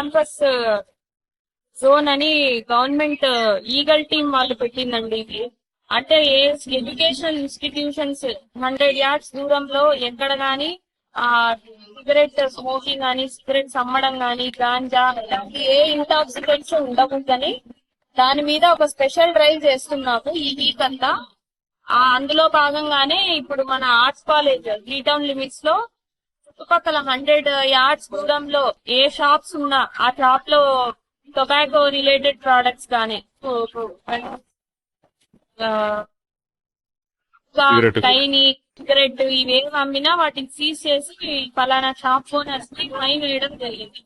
Campus zone అని government eagle team వాళ్ళు పెట్టిందండి ఇది. అంటే ఏ ఎడ్యుకేషనల్ ఇన్స్టిట్యూషన్స్ హండ్రెడ్ యార్డ్స్ దూరంలో ఎక్కడ గాని ఆ సిగరెట్ స్మోకింగ్ కానీ సిగరెట్స్ అమ్మడం కానీ గాంజా ఇలాంటి ఏ ఇంటాక్సికెంట్స్ ఉండకూడదని దాని మీద ఒక స్పెషల్ డ్రైవ్ చేస్తున్నాము ఈ వీక్ అంతా. ఆ అందులో భాగంగానే ఇప్పుడు మన ఆర్ట్స్ కాలేజ్ గ్రీటౌన్ లిమిట్స్లో చుట్టుపక్కల హండ్రెడ్ యార్డ్స్ దూరంలో ఏ షాప్స్ ఉన్నా ఆ షాప్లో టొబాకో రిలేటెడ్ ప్రోడక్ట్స్ కానీ. టైనీ సిగరెట్ ఇవేమి అమ్మినా వాటిని సీజ్ చేసి ఫలానా షాప్ ఓనర్స్ని ఫైన్ వేయడం జరిగింది